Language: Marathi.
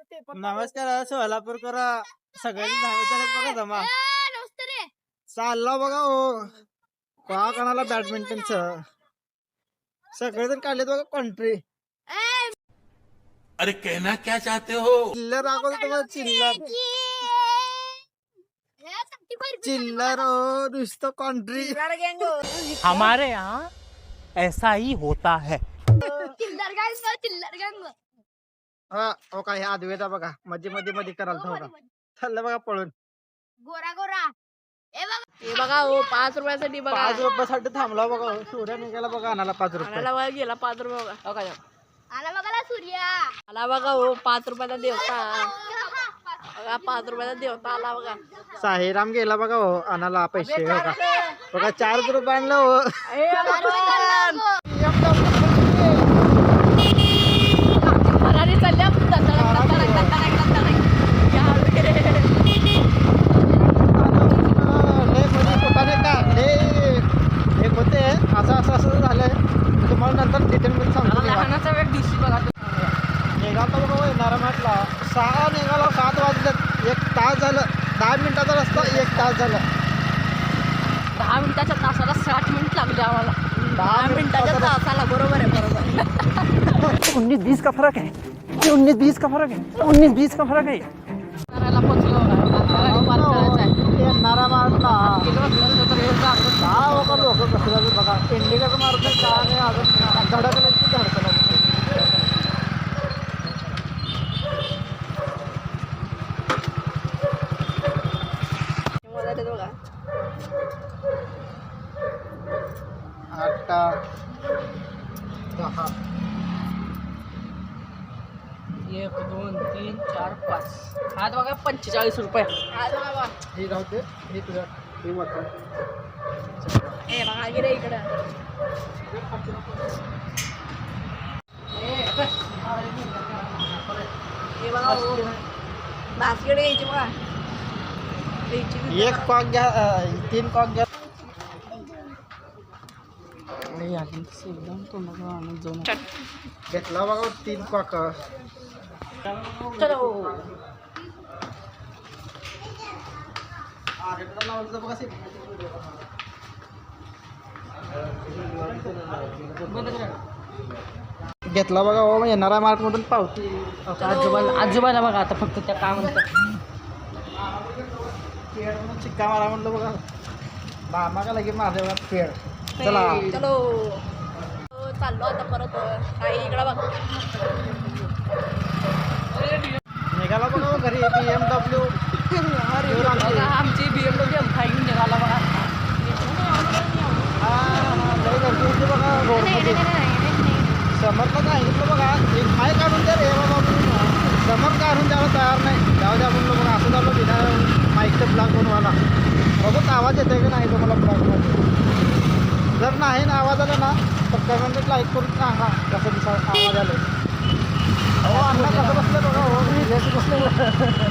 नमस्कार सोलापूरकर सगळ्यांनी झाले बघा जमा चालला बघा हो. का कोणाला बॅडमिंटनच सगळेजण काढलेत बघा कंट्री अरे कहना क्या चाहते हो? चिल्लर दाखवतो तुम्हाला चिल्लर. चिल्लर हो नुसतं कंट्री हमारे यहाँ ऐसा ही होता है। चिल्लर गँग चिल्लर गँग हा हो का हे आदवेदा बघा. मध्ये मध्ये मध्ये कराल बघा चाललं बघा पळून. गोरा गोरा. ए बघ. हे बघा हो पाच रुपयासाठी बघा. पाच रुपयासाठी थांबला बघा हो. सूर्य निघाला बघा आणाला पाच रुपये. आणायला बघा गेला पाच रुपये बघा. हो का आला बघाला सूर्या. आला बघा हो पाच रुपयाचा देवता. बघा पाच रुपयाचा देवता आला बघा. साहिराम गेला बघा हो आणाला पैसे हो का बघा चार रुपये आणलं हो. म्हटला सहा निघाला सात वाजले एक तास झालं. दहा मिनिटाचा रस्ता एक तास झाला. दहा मिनिटाच्या तासाला साठ मिनिट लागले आम्हाला. दहा मिनिट मिनिटाच्या तासाला बरोबर आहे बरोबर आहे. उन्नीस बीस का फर्क है ये उन्नीस बीस का फर्क है उन्नीस बीस का फर्क है आहे. आपलं दहा लोक कसं बघा. इंडिकाचं मारत नाही का नाही. अजून धडकलं येते बघा. आठ दहा. एक दोन तीन चार पाच. हात बघा पंचेचाळीस रुपये. हात बघा. हे राहू दे हे तुझ्या हे वाटतं ए बघा गिरे इकडं. हे बघा. बास्केट घ्यायची बघा. एक कॉक तीन कॉक घ्या घेतला बघा तीन कॉक। चलो। घेतला बघा हो येणारा मार्क मधून पावती आजोबाला आजोबाला बघा आता फक्त त्या काय म्हणतात पेड म्हणून चिक्का मारा म्हणलं बघा. मामा का लगे माझ्या पेड. चला. चलो. हो, चाललो आता परत. काही इकडं बघ. निघाला बघा हो घरी बी एम डब्ल्यू आमची B M W M five घेऊन निघाला बघा. बघा रोडमध्ये. समर्थ सांगितलं बघा एक माय काढून द्या रे बाबा. समर्थ काढून द्यायला तयार नाही. जाऊ द्या म्हणलं बघा असं झालं बिना माईकचं ब्लॉक बनवायला बघू आवाज येतोय की नाही तुम्हाला ब्लॉकमध्ये जर नाही ना आवाज आला ना तर कमेंट लाईक करून सांगा कसं दिसा आवाज आलं हो अण्णा कसं बसलं बघा हो मी बसलं